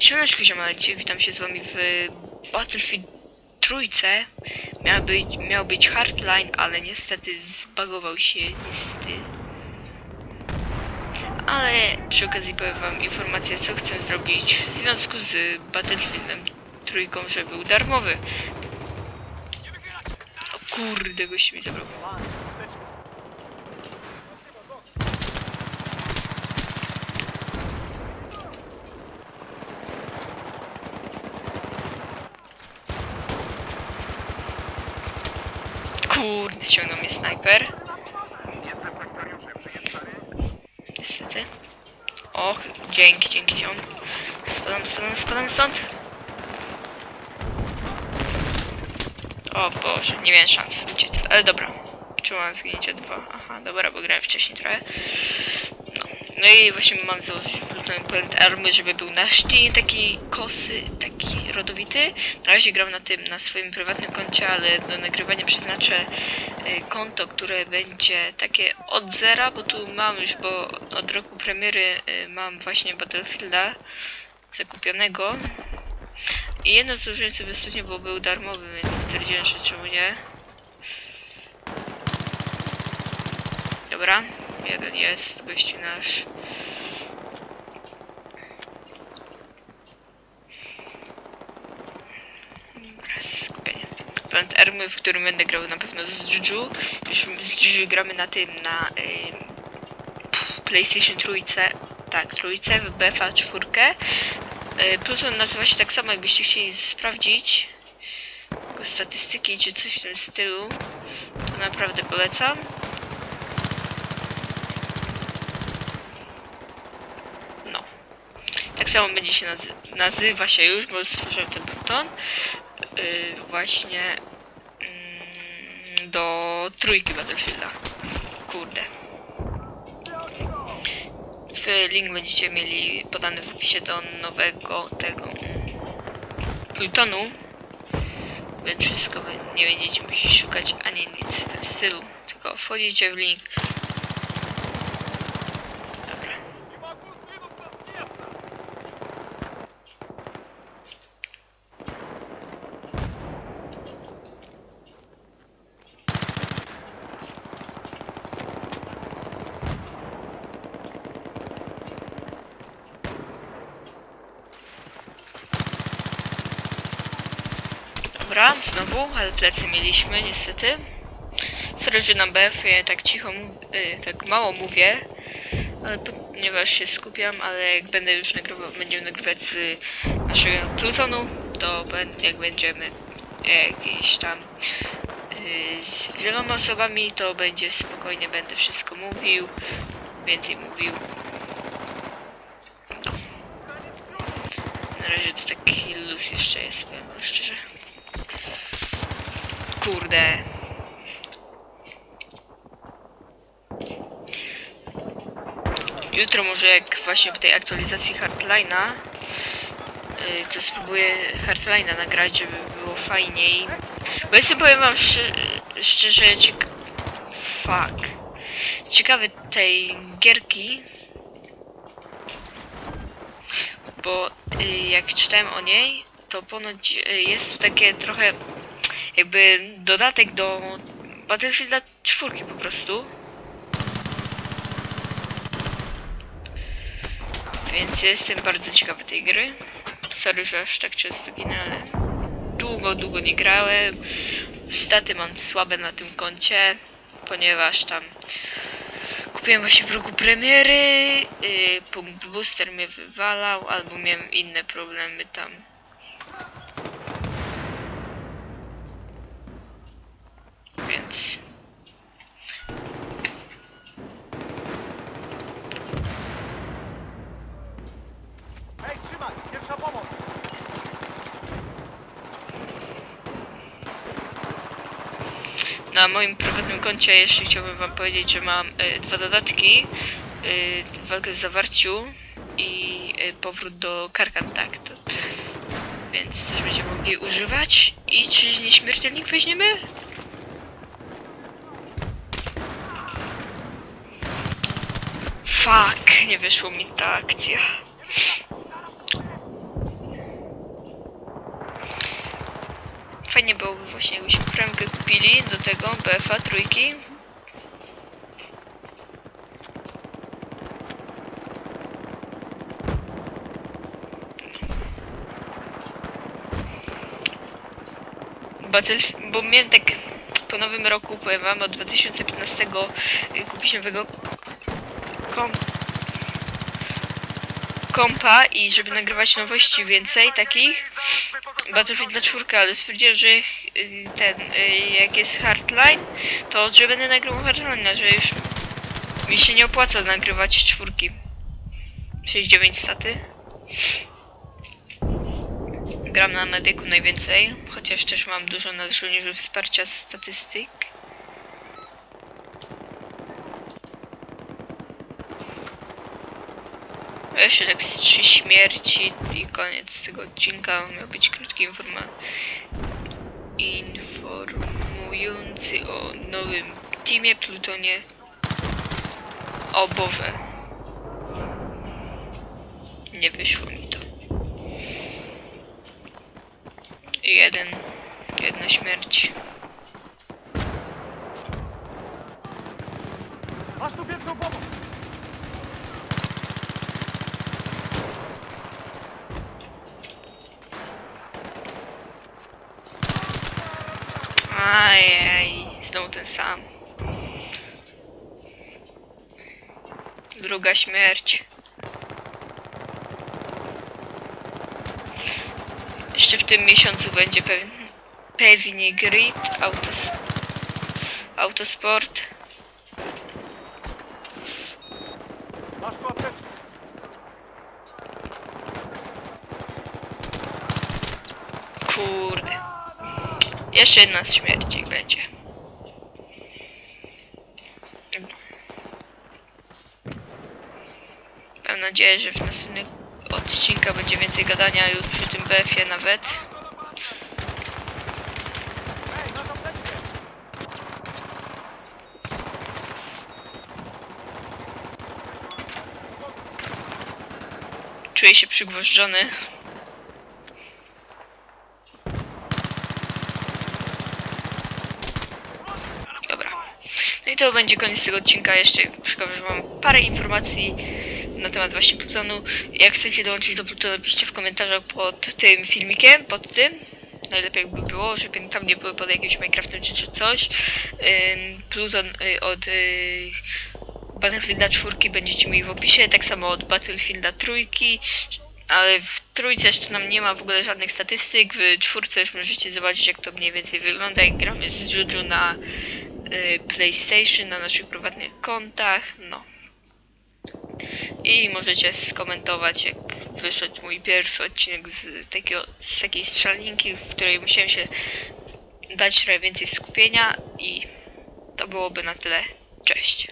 Siemaneczko ziomalcie, witam się z wami w Battlefield trójce. Miał być, miał być hardline, ale niestety zbagował się, niestety. Ale przy okazji powiem wam informację, co chcę zrobić w związku z Battlefieldem trójką, że był darmowy. O kurde, gość mi zabrał. Kurde, ściągnął mnie snajper. Niestety. Och, dzięki, dzięki ziom. Spadam, spadam, spadam stąd. O Boże, nie miałem szans uciec, ale dobra. Czemu mam zginięcie dwa? Aha, dobra, bo grałem wcześniej trochę. No. I właśnie mam założyć point army, żeby był na sztynie taki kosy, taki rodowity. Na razie gram na tym, na swoim prywatnym koncie, ale do nagrywania przeznaczę y, konto, które będzie takie od zera, bo tu mam już, bo od roku premiery y, mam właśnie Battlefielda zakupionego. I jedno zużyłem sobie ostatnio, bo był darmowy, więc stwierdziłem, że czemu nie. Dobra, jeden jest, gościu nasz. Skupienie. Plant Army, w którym będę grał na pewno z Juju. Już z Juju gramy na tym, na PlayStation trójce. Tak, trójce, w BFA czwórkę. Y, Pluton nazywa się tak samo, jakbyście chcieli sprawdzić statystyki czy coś w tym stylu. To naprawdę polecam. No. Tak samo będzie się nazy nazywa się już, bo stworzyłem ten Pluton. Yy, właśnie mm, do trójki Battlefielda. Kurde. Link będziecie mieli podany w opisie do nowego tego mm, Plutonu. Więc wszystko nie będziecie musieli szukać ani nic w tym stylu. Tylko wchodzicie w link. Dobra, znowu, ale plecy mieliśmy niestety. Sorry, na BF ja tak cicho, mu- y, tak mało mówię, ale ponieważ się skupiam, ale jak będę już nagrywał, będziemy nagrywać z naszego Plutonu, to jak będziemy jakieś tam y, z wieloma osobami, to będzie spokojnie, będę wszystko mówił, więcej mówił. No. Na razie to taki luz jeszcze jest, powiem szczerze. Kurde. Jutro może jak właśnie po tej aktualizacji Hardline'a yy, to spróbuję Hardline'a nagrać, żeby było fajniej. Bo jestem, powiem wam szy- szczerze, ciek... Fuck. Ciekawy tej gierki. Bo y, jak czytałem o niej, to ponoć y, jest takie trochę jakby dodatek do Battlefielda 4 po prostu. Więc jestem bardzo ciekawy tej gry. Sorry, że aż tak często ginę, ale długo, długo nie grałem. Staty mam słabe na tym koncie, ponieważ tam kupiłem właśnie w roku premiery, yy, punkt booster mnie wywalał, albo miałem inne problemy tam. Hej, trzymaj! Pierwsza pomoc! na moim prywatnym koncie jeszcze chciałbym wam powiedzieć, że mam y, dwa dodatki. Y, walkę z zawarciu i y, powrót do Karkan tak. To, więc też będziemy mogli używać. I czy nieśmiertelnik weźmiemy? Fuck, nie wyszło mi ta akcja. Fajnie byłoby właśnie jakbyśmy premkę kupili do tego BFA trójki. Bo miałem tak po nowym roku, powiem wam, od 2015 y, kupiłem nowego kom kompa i żeby nagrywać nowości więcej takich Battlefield dla czwórka, ale stwierdziłem, że y, ten, y, jak jest Hardline, to że będę nagrywał Hardline, że już mi się nie opłaca nagrywać czwórki. 6-9 staty. Gram na medyku najwięcej, chociaż też mam dużo na żołnierzy wsparcia statystyk. Jeszcze tak z trzy śmierci i koniec tego odcinka miał być krótki informa informujący o nowym teamie Plutonie. O Boże. Nie wyszło mi to. Jeden. Jedna śmierć. Masz tu pierwszą pomoc! Ajaj, znowu ten sam. Druga śmierć. Jeszcze w tym miesiącu będzie pewnie, pewnie grid, autos, autosport. Masz tu apteczkę! Kurde. Jeszcze jedna z śmierci będzie. Mam nadzieję, że w następnych odcinkach będzie więcej gadania już przy tym BF-ie nawet. Czuję się przygwożdżony. Dobra. No i to będzie koniec tego odcinka. Jeszcze przekażę wam parę informacji na temat właśnie Plutonu. Jak chcecie dołączyć do Plutonu, piszcie w komentarzach pod tym filmikiem, pod tym. Najlepiej by było, żeby tam nie były pod jakimś Minecraftem czy, czy coś. Pluton y, od y, Battlefielda 4 będziecie mieli w opisie, tak samo od Battlefielda trójki, ale w trójce jeszcze nam nie ma w ogóle żadnych statystyk, w czwórce już możecie zobaczyć jak to mniej więcej wygląda, jak gramy z Juju na PlayStation, na naszych prywatnych kontach, no. I możecie skomentować, jak wyszedł mój pierwszy odcinek z, takiego, z takiej strzelanki, w której musiałem się dać trochę więcej skupienia i to byłoby na tyle. Cześć.